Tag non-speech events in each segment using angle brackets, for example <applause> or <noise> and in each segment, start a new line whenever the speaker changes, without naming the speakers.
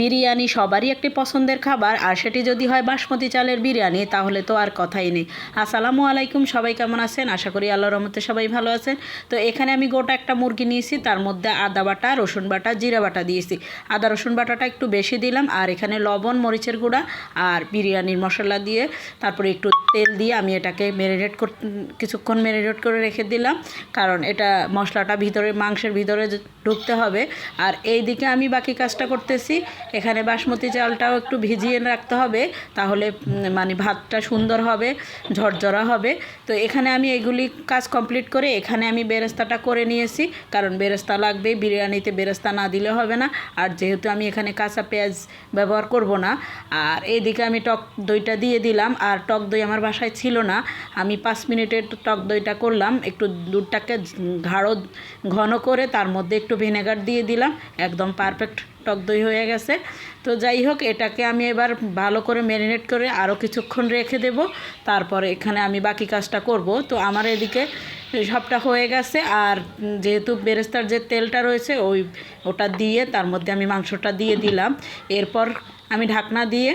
বিরিয়ানি সবারই একটি পছন্দের খাবার, আর সেটি যদি হয় বাসমতি চালের বিরিয়ানি, তাহলে তো আর কথাই নেই। আসসালামু আলাইকুম, সবাই কেমন আছেন? আশা করি আল্লাহ রহমতে সবাই ভালো আছেন। তো এখানে আমি গোটা একটা মুরগি নিয়েছি, তার মধ্যে আদা বাটা, রসুন বাটা, জিরা বাটা দিয়েছি। আদা রসুন বাটাটা একটু বেশি দিলাম, আর এখানে লবণ, মরিচের গুঁড়া, আর বিরিয়ানির মশলা দিয়ে তারপরে একটু তেল দিয়ে আমি এটাকে ম্যারিনেট কর, কিছুক্ষণ ম্যারিনেট করে রেখে দিলাম, কারণ এটা মশলাটা ভিতরে, মাংসের ভিতরে ঢুকতে হবে। আর এই দিকে আমি বাকি কাজটা করতেছি এখানে বাসমতি চালটাও একটু ভিজিয়ে রাখতে হবে, তাহলে মানে ভাতটা সুন্দর হবে, ঝরঝরা হবে। তো এখানে আমি এগুলি কাজ কমপ্লিট করে এখানে আমি বেরেস্তাটা করে নিয়েছি, কারণ বেরেস্তা লাগবে, বিরিয়ানিতে বেরেস্তা না দিলে হবে না। আর যেহেতু আমি এখানে কাঁচা পেঁয়াজ ব্যবহার করব না, আর এদিকে আমি টক দইটা দিয়ে দিলাম, আর টক দই আমার বাসায় ছিল না। আমি পাঁচ মিনিটের টক দইটা করলাম, একটু দুধটাকে ঘাড়ো ঘন করে তার মধ্যে একটু ভিনেগার দিয়ে দিলাম, একদম পারফেক্ট টক দই হয়ে গেছে। তো যাই হোক, এটাকে আমি এবার ভালো করে ম্যারিনেট করে আরও কিছুক্ষণ রেখে দেব। তারপরে এখানে আমি বাকি কাজটা করব। তো আমার এদিকে সবটা হয়ে গেছে। আর যেহেতু বেরেস্তার যে তেলটা রয়েছে, ওই ওটা দিয়ে তার মধ্যে আমি মাংসটা দিয়ে দিলাম। এরপর আমি ঢাকনা দিয়ে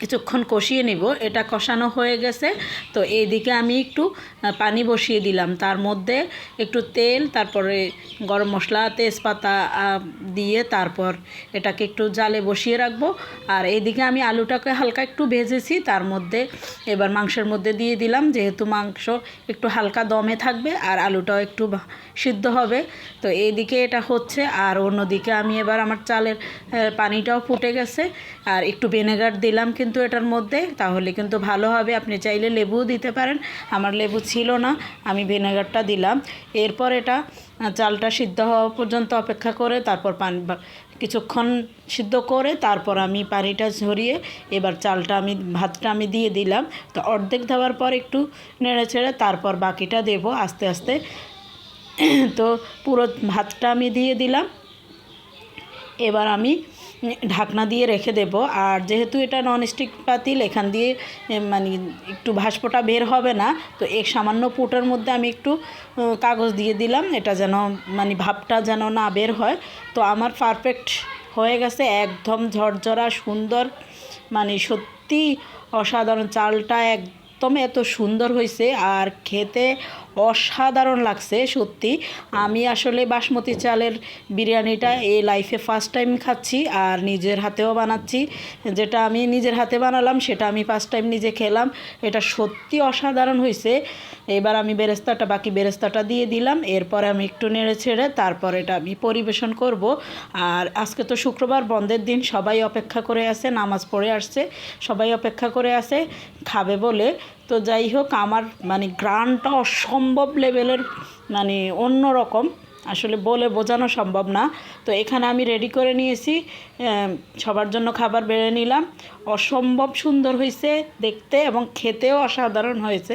কিছুক্ষণ কষিয়ে নিব। এটা কষানো হয়ে গেছে। তো এইদিকে আমি একটু পানি বসিয়ে দিলাম। তার মধ্যে একটু তেল, তারপরে গরম মশলা, তেজপাতা দিয়ে তারপর এটাকে একটু জালে বসিয়ে রাখব। আর এইদিকে আমি আলুটাকে হালকা একটু ভেজেছি। তার মধ্যে এবার মাংসের মধ্যে দিয়ে দিলাম। যেহেতু মাংস একটু হালকা দমে থাকবে আর আলুটাও একটু সিদ্ধ হবে। তো এইদিকে এটা হচ্ছে। আর অন্যদিকে আমি এবার আমার চালের পানিটাও ফুটে গেছে। আর একটু ভিনেগার দিলাম কিন্তু এটার মধ্যে, তাহলে কিন্তু ভালো হবে। আপনি চাইলে লেবুও দিতে পারেন। আমার লেবু ছিল না, আমি ভিনেগারটা দিলাম। এরপর এটা চালটা সিদ্ধ হওয়া পর্যন্ত অপেক্ষা করে, তারপর পানি কিছুক্ষণ সিদ্ধ করে, তারপর আমি পানিটা ঝরিয়ে এবার চালটা আমি, ভাতটা আমি দিয়ে দিলাম। তো অর্ধেক দেওয়ার পর একটু নেড়ে ছেড়ে তারপর বাকিটা দেব আস্তে আস্তে। <clears throat> তো পুরো ভাতটা আমি দিয়ে দিলাম। এবার আমি ঢাকনা দিয়ে রেখে দেব। আর যেহেতু এটা ননস্টিক পাতিল, এখান দিয়ে মানে একটু ভাস্পটা বের হবে না, তো এক সামান্য পুটার মধ্যে আমি একটু কাগজ দিয়ে দিলাম। এটা যেন মানে ভাবটা যেন না বের হয়। তো আমার পারফেক্ট হয়ে গেছে। একদম ঝরঝরা, সুন্দর মানে সত্যি অসাধারণ চালটা একদম এত সুন্দর হয়েছে আর খেতে অসাধারণ লাগছে, সত্যি। আমি আসলে বাসমতি চালের বিরিয়ানিটা এই লাইফে ফার্স্ট টাইম খাচ্ছি আর নিজের হাতেও বানাচ্ছি। যেটা আমি নিজের হাতে বানালাম, সেটা আমি ফার্স্ট টাইম নিজে খেলাম। এটা সত্যি অসাধারণ হয়েছে এবার আমি বেরেস্তাটা, বাকি বেরেস্তাটা দিয়ে দিলাম। এরপরে আমি একটু নেড়ে ছেড়ে তারপর এটা আমি পরিবেশন করব। আর আজকে তো শুক্রবার, বন্ধের দিন, সবাই অপেক্ষা করে আছে, নামাজ পড়ে আসছে, সবাই অপেক্ষা করে আছে, খাবে বলে। তো যাই হোক, আমার মানে গ্রানটা অসম্ভব লেভেলের মানে অন্য রকম আসলে বলে বোঝানো সম্ভব না। তো এখানে আমি রেডি করে নিয়েছি সবার জন্য খাবার বেড়ে নিলাম। অসম্ভব সুন্দর হয়েছে দেখতে এবং খেতেও অসাধারণ হয়েছে।